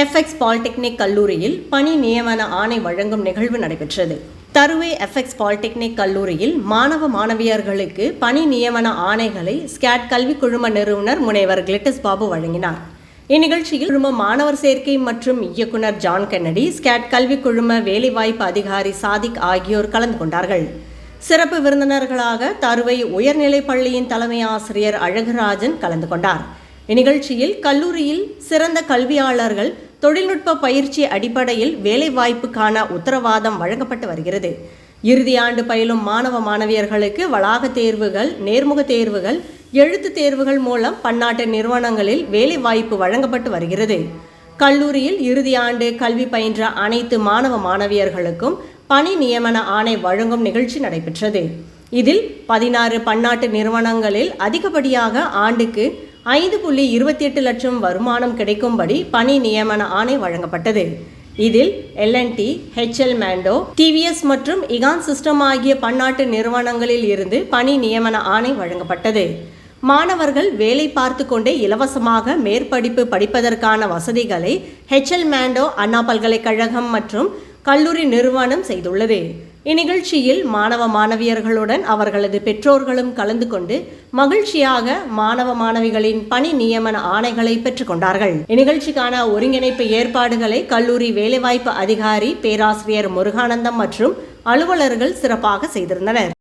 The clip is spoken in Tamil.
எஃப்எக்ஸ் பாலிடெக்னிக் கல்லூரியில் பணி நியமன ஆணை வழங்கும் நிகழ்வு நடைபெற்றது. தருவை எஃப்எக்ஸ் பாலிடெக்னிக் கல்லூரியில் மாணவ மாணவியர்களுக்கு பணி நியமன ஆணைகளை ஸ்கேட் கல்விக் குழும நிறுவனர் முனைவர் கிளிட்டஸ் பாபு வழங்கினார். இந்நிகழ்ச்சியில் குழும மாணவர் சேர்க்கை மற்றும் இயக்குனர் ஜான் கென்னடி ஸ்கேட் கல்விக் குழும வேலைவாய்ப்பு அதிகாரி சாதிக் ஆகியோர் கலந்து கொண்டார்கள். சிறப்பு விருந்தினர்களாக தருவை உயர்நிலைப் பள்ளியின் தலைமை ஆசிரியர் அழகுராஜன் கலந்து கொண்டார். இந்நிகழ்ச்சியில் கல்லூரியில் சிறந்த கல்வியாளர்கள் தொழில்நுட்ப பயிற்சி அடிப்படையில் வேலைவாய்ப்புக்கான உத்தரவாதம் வழங்கப்பட்டு வருகிறது. இறுதி ஆண்டு பயிலும் மாணவ மாணவியர்களுக்கு வளாக தேர்வுகள் நேர்முக தேர்வுகள் எழுத்து தேர்வுகள் மூலம் பன்னாட்டு நிறுவனங்களில் வேலைவாய்ப்பு வழங்கப்பட்டு வருகிறது. கல்லூரியில் இறுதி ஆண்டு கல்வி பயின்ற அனைத்து மாணவ மாணவியர்களுக்கும் பணி நியமன ஆணை வழங்கும் நிகழ்ச்சி நடைபெற்றது. இதில் பதினாறு பன்னாட்டு நிறுவனங்களில் அதிகப்படியாக ஆண்டுக்கு ஐந்து புள்ளி இருபத்தி எட்டு லட்சம் வருமானம் கிடைக்கும்படி பணி நியமன ஆணை வழங்கப்பட்டது. இதில் எல்என்டி ஹெச்எல் மேண்டோ டிவிஎஸ் மற்றும் இகான் சிஸ்டம் ஆகிய பன்னாட்டு நிறுவனங்களில் இருந்து பணி நியமன ஆணை வழங்கப்பட்டது. மாணவர்கள் வேலை பார்த்து கொண்டே இலவசமாக மேற்படிப்பு படிப்பதற்கான வசதிகளை ஹெச்எல் மேண்டோ அண்ணா பல்கலைக்கழகம் மற்றும் கல்லூரி நிறுவனம் செய்துள்ளது. இந்நிகழ்ச்சியில் மாணவ மாணவியர்களுடன் அவர்களது பெற்றோர்களும் கலந்து கொண்டு மகிழ்ச்சியாக மாணவ மாணவிகளின் பணி நியமன ஆணைகளை பெற்றுக்கொண்டார்கள். இந்நிகழ்ச்சிக்கான ஒருங்கிணைப்பு ஏற்பாடுகளை கல்லூரி வேலைவாய்ப்பு அதிகாரி பேராசிரியர் முருகானந்தம் மற்றும் அலுவலர்கள் சிறப்பாக செய்திருந்தனர்.